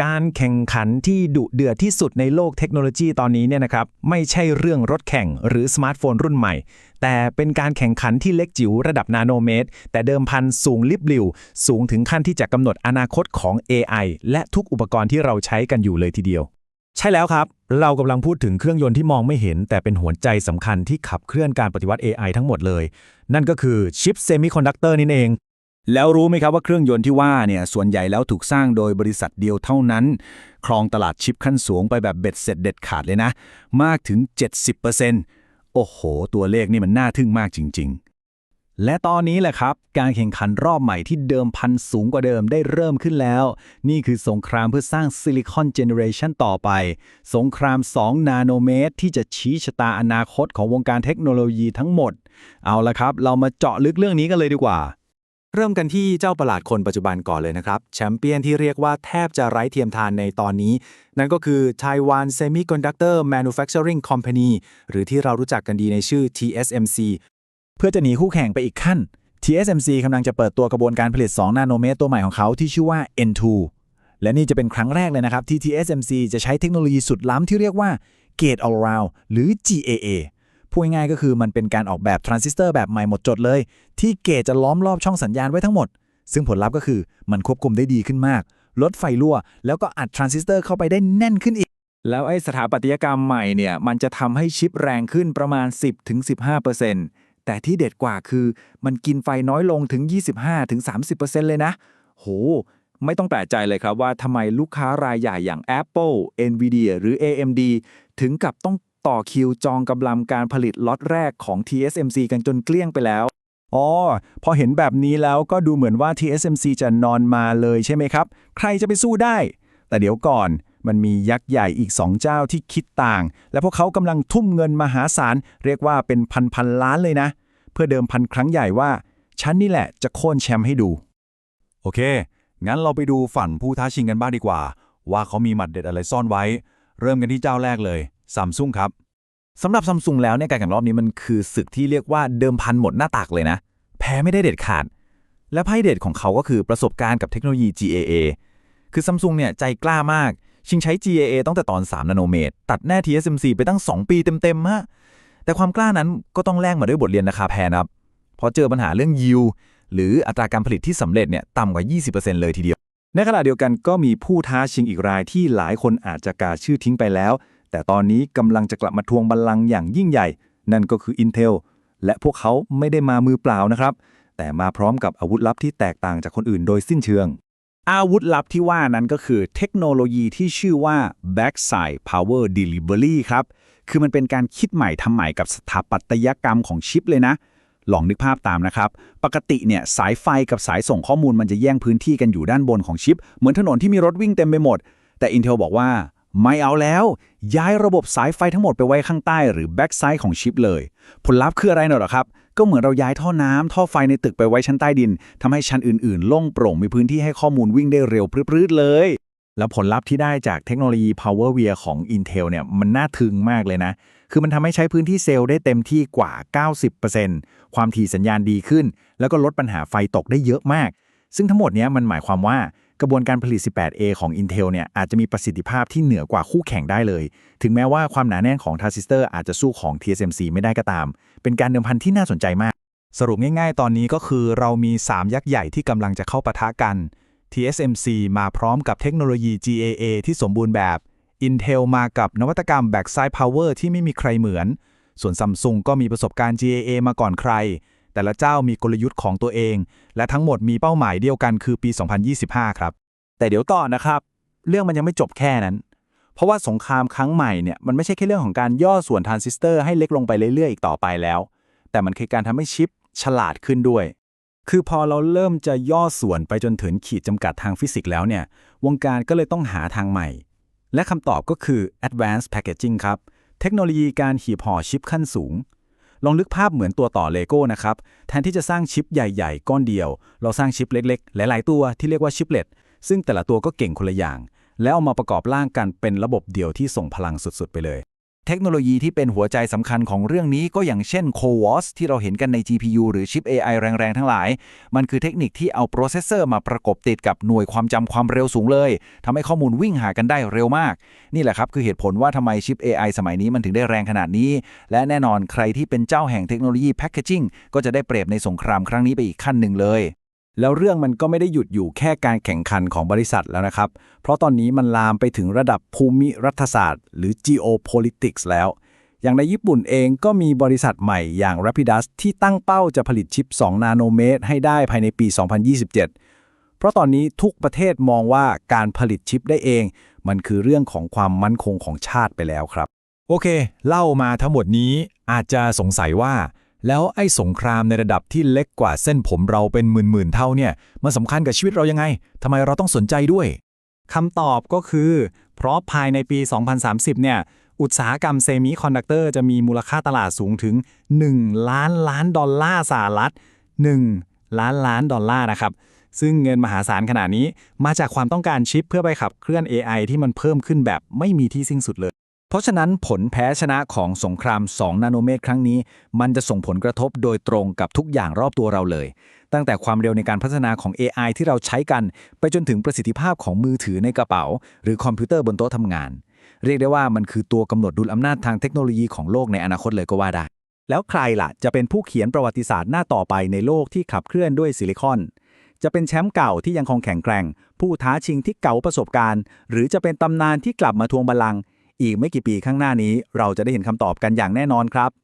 การแข่งขันที่ดุเดือดที่สุดในโลกเทคโนโลยีตอนนี้เนี่ยนะครับไม่ใช่เรื่องรถแข่งหรือสมาร์ทโฟนรุ่นใหม่ แต่เป็นการแข่งขันที่เล็กจิ๋วระดับนาโนเมตร แต่เดิมพันสูงลิบลิว สูงถึงขั้นที่จะกำหนดอนาคตของ AI และทุกอุปกรณ์ที่เราใช้กันอยู่เลยทีเดียว ใช่แล้วครับ เรากำลังพูดถึงเครื่องยนต์ที่มองไม่เห็น แต่เป็นหัวใจสำคัญที่ขับเคลื่อนการปฏิวัติ AI ทั้งหมดเลย นั่นก็คือชิปเซมิคอนดักเตอร์นี่เอง แล้วรู้ไหมครับว่าเครื่องยนต์ที่ว่าเนี่ยส่วนใหญ่แล้วถูกสร้างโดยบริษัทเดียวเท่านั้น ครองตลาดชิปขั้นสูงไปแบบเบ็ดเสร็จเด็ดขาดเลยนะ มากถึง 70%โอ้โห ตัวเลขนี่มันน่าทึ่งมากจริง ๆ และตอนนี้แหละครับ การแข่งขันรอบใหม่ที่เดิมพันสูงกว่าเดิมได้เริ่มขึ้นแล้ว นี่คือสงครามเพื่อสร้างซิลิคอนเจเนเรชันต่อไป สงคราม 2 นาโนเมตร ที่จะชี้ชะตาอนาคตของวงการเทคโนโลยีทั้งหมด เอาละครับ เรามาเจาะลึกเรื่องนี้กันเลยดีกว่า เริ่มกันที่เจ้าประหลาดคนปัจจุบันก่อนเลยนะครับ แชมเปี้ยนที่เรียกว่าแทบจะไร้เทียมทานในตอนนี้ นั่นก็คือ Taiwan Semiconductor Manufacturing Company หรือที่เรารู้จักกันดีในชื่อ TSMC เพื่อจะหนีคู่แข่งไปอีกขั้น TSMC กำลังจะเปิดตัวกระบวนการผลิต 2 นาโนเมตรตัวใหม่ของเขาที่ชื่อว่า N2 และนี่จะเป็นครั้งแรกเลยนะครับที่ TSMC จะใช้เทคโนโลยีสุดล้ำที่เรียกว่า Gate All Around หรือ GAA พูดง่ายๆก็คือมันเป็นการออกแบบทรานซิสเตอร์แบบใหม่หมดจดเลย ที่เกตจะล้อมรอบช่องสัญญาณไว้ทั้งหมด ซึ่งผลลัพธ์ก็คือมันควบคุมได้ดีขึ้นมาก ลดไฟรั่ว แล้วก็อัดทรานซิสเตอร์เข้าไปได้แน่นขึ้นอีก แล้วไอ้สถาปัตยกรรมใหม่เนี่ยมันจะทำให้ชิปแรงขึ้นประมาณ 10-15%แต่ที่เด็ดกว่าคือ มันกินไฟน้อยลงถึง 25-30%เลยนะ โหไม่ต้องแปลกใจเลยครับว่าทำไมลูกค้ารายใหญ่อย่าง Apple, Nvidia หรือ AMD ถึงกับต้อง ต่อคิวจองกำลังการผลิตล็อตแรกของ TSMC กันจนเกลี้ยงไปแล้ว อ๋อ พอเห็นแบบนี้แล้วก็ดูเหมือนว่า TSMC จะนอนมาเลยใช่ไหมครับ ใครจะไปสู้ได้ แต่เดี๋ยวก่อนมันมียักษ์ใหญ่อีก 2 เจ้าที่คิดต่าง และพวกเขากำลังทุ่มเงินมหาศาล เรียกว่าเป็นพันพันล้านเลยนะ เพื่อเดิมพันครั้งใหญ่ว่า ฉันนี่แหละจะโค่นแชมป์ให้ดู โอเค งั้นเราไปดูฝันผู้ท้าชิงกันบ้างดีกว่า ว่าเขามีหมัดเด็ดอะไรซ่อนไว้ เริ่มกันที่เจ้าแรกเลย ซัมซุงครับสำหรับซัมซุงแล้วเนี่ยการแข่งรอบนี้มันคือศึกที่เรียกว่าเดิมพันหมดหน้าตักเลยนะ แพ้ไม่ได้เด็ดขาด และไพ่เด็ดของเขาก็คือประสบการณ์กับเทคโนโลยี GAA คือซัมซุงเนี่ยใจกล้ามาก ชิงใช้ GAA ตั้งแต่ตอน 3 นาโนเมตร ตัดแน่ TSMC ไปตั้ง 2 ปีเต็มๆฮะแต่ความกล้านั้นก็ต้องแลกมาด้วยบทเรียนราคาแพงนะครับพราะเจอปัญหาเรื่องยิวหรืออัตราการผลิตที่สำเร็จเนี่ยต่ำกว่า 20%เลยทีเดียว ในขณะเดียวกันก็มีผู้ท้าชิงอีกรายที่หลายคนอาจจะกาชื่อทิ้งไปแล้ว แต่ตอนนี้กำลังจะกลับมาทวงบัลลังก์อย่างยิ่งใหญ่ นั่นก็คือ Intel และพวกเขาไม่ได้มามือเปล่านะครับ แต่มาพร้อมกับอาวุธลับที่แตกต่างจากคนอื่นโดยสิ้นเชิง อาวุธลับที่ว่านั้นก็คือเทคโนโลยีที่ชื่อว่า Backside Power Delivery ครับ คือมันเป็นการคิดใหม่ทำใหม่กับสถาปัตยกรรมของชิปเลยนะลองนึกภาพตามนะครับ ปกติเนี่ยสายไฟกับสายส่งข้อมูลมันจะแย่งพื้นที่กันอยู่ด้านบนของชิป เหมือนถนนที่มีรถวิ่งเต็มไปหมด แต่ Intel บอกว่า ไม่เอาแล้ว ย้ายระบบสายไฟทั้งหมดไปไว้ข้างใต้หรือแบ็กไซด์ของชิปเลย ผลลัพธ์คืออะไรหนอหรอครับ ก็เหมือนเราย้ายท่อน้ำท่อไฟในตึกไปไว้ชั้นใต้ดินทำให้ชั้นอื่นๆ โล่งโปร่งมีพื้นที่ให้ข้อมูลวิ่งได้เร็วปรื้ดๆเลย แล้วผลลัพธ์ที่ได้จากเทคโนโลยี PowerVia ของ Intel เนี่ยมันน่าทึ่งมากเลยนะ คือมันทำให้ใช้พื้นที่เซลล์ได้เต็มที่กว่า 90%ความถี่สัญญาณดีขึ้น แล้วก็ลดปัญหาไฟตกได้เยอะมาก ซึ่งทั้งหมดนี้มันหมายความว่า กระบวนการผลิต 18A ของ Intel เนี่ยอาจจะมีประสิทธิภาพที่เหนือกว่าคู่แข่งได้เลย ถึงแม้ว่าความหนาแน่นของทรานซิสเตอร์อาจจะสู้ของ TSMC ไม่ได้ก็ตาม เป็นการเดิมพันที่น่าสนใจมาก สรุปง่ายๆ ตอนนี้ก็คือเรามี 3 ยักษ์ใหญ่ที่กำลังจะเข้าปะทะกัน TSMC มาพร้อมกับเทคโนโลยี GAA ที่สมบูรณ์แบบ Intel มากับนวัตกรรม Backside Power ที่ไม่มีใครเหมือน ส่วน Samsung ก็มีประสบการณ์ GAA มาก่อนใคร แต่ละเจ้ามีกลยุทธ์ของตัวเอง และทั้งหมดมีเป้าหมายเดียวกันคือปี 2025 ครับ แต่เดี๋ยวก่อนนะครับ เรื่องมันยังไม่จบแค่นั้น เพราะว่าสงครามครั้งใหม่เนี่ยมันไม่ใช่แค่เรื่องของการย่อส่วนทรานซิสเตอร์ให้เล็กลงไปเรื่อยๆอีกต่อไปแล้ว แต่มันคือการทำให้ชิปฉลาดขึ้นด้วย คือพอเราเริ่มจะย่อส่วนไปจนถึงขีดจำกัดทางฟิสิกส์แล้วเนี่ยวงการก็เลยต้องหาทางใหม่ และคำตอบก็คือ advanced packaging ครับ เทคโนโลยีการหีบห่อชิปขั้นสูง ลองนึกภาพเหมือนตัวต่อเลโก้นะครับ แทนที่จะสร้างชิปใหญ่ ๆ ก้อนเดียว เราสร้างชิปเล็กๆ หลาย ๆ ตัวที่เรียกว่าชิปเลตซึ่งแต่ละตัวก็เก่งคนละอย่าง แล้วเอามาประกอบร่างกันเป็นระบบเดียวที่ส่งพลังสุดๆ ไปเลย เทคโนโลยีที่เป็นหัวใจสำคัญของเรื่องนี้ก็อย่างเช่น CoWoS ที่เราเห็นกันใน GPU หรือชิป AI แรง ๆ ทั้งหลาย มันคือเทคนิคที่เอาโปรเซสเซอร์มาประกบติดกับหน่วยความจำความเร็วสูงเลยทำให้ข้อมูลวิ่งหากันได้เร็วมาก นี่แหละครับ คือเหตุผลว่าทำไมชิป AI สมัยนี้มันถึงได้แรงขนาดนี้ และแน่นอนใครที่เป็นเจ้าแห่งเทคโนโลยีแพคเกจิ้งก็จะได้เปรียบในสงครามครั้งนี้ไปอีกขั้นหนึ่งเลย แล้วเรื่องมันก็ไม่ได้หยุดอยู่แค่การแข่งขันของบริษัทแล้วนะครับ เพราะตอนนี้มันลามไปถึงระดับภูมิรัฐศาสตร์ หรือ geopolitics แล้ว อย่างในญี่ปุ่นเองก็มีบริษัทใหม่อย่าง Rapidus ที่ตั้งเป้าจะผลิตชิป 2 นาโนเมตร ให้ได้ภายในปี 2027 เพราะตอนนี้ทุกประเทศมองว่าการผลิตชิปได้เอง มันคือเรื่องของความมั่นคงของชาติไปแล้วครับ โอเค เล่ามาทั้งหมดนี้อาจจะสงสัยว่า แล้วไอ้สงครามในระดับที่เล็กกว่าเส้นผมเราเป็นหมื่นๆเท่าเนี่ยมันสำคัญกับชีวิตเรายังไงทำไมเราต้องสนใจด้วยคำตอบก็คือ เพราะภายในปี 2030 เนี่ย อุตสาหกรรมเซมิคอนดักเตอร์จะมีมูลค่าตลาดสูงถึง 1 ล้านล้านดอลลาร์สหรัฐ 1 ล้านล้านดอลลาร์นะครับ ซึ่งเงินมหาศาลขนาดนี้มาจากความต้องการชิปเพื่อไปขับเคลื่อน AI ที่มันเพิ่มขึ้นแบบไม่มีที่สิ้นสุดเลย เพราะฉะนั้นผลแพ้ชนะของสงคราม 2 นาโนเมตรครั้งนี้ มันจะส่งผลกระทบโดยตรงกับทุกอย่างรอบตัวเราเลย ตั้งแต่ความเร็วในการพัฒนาของ AI ที่เราใช้กัน ไปจนถึงประสิทธิภาพของมือถือในกระเป๋า หรือคอมพิวเตอร์บนโต๊ะทำงาน เรียกได้ว่ามันคือตัวกำหนดดุลอำนาจทางเทคโนโลยีของโลกในอนาคตเลยก็ว่าได้ แล้วใครล่ะจะเป็นผู้เขียนประวัติศาสตร์หน้าต่อไปในโลกที่ขับเคลื่อนด้วยซิลิคอนจะเป็นแชมป์เก่าที่ยังคงแข็งแกร่ง ผู้ท้าชิงที่เก่าประสบการณ์ หรือจะเป็นตำนานที่กลับมาทวงบัลลังก์ อีกไม่กี่ปีข้างหน้านี้ เราจะได้เห็นคำตอบกันอย่างแน่นอนครับ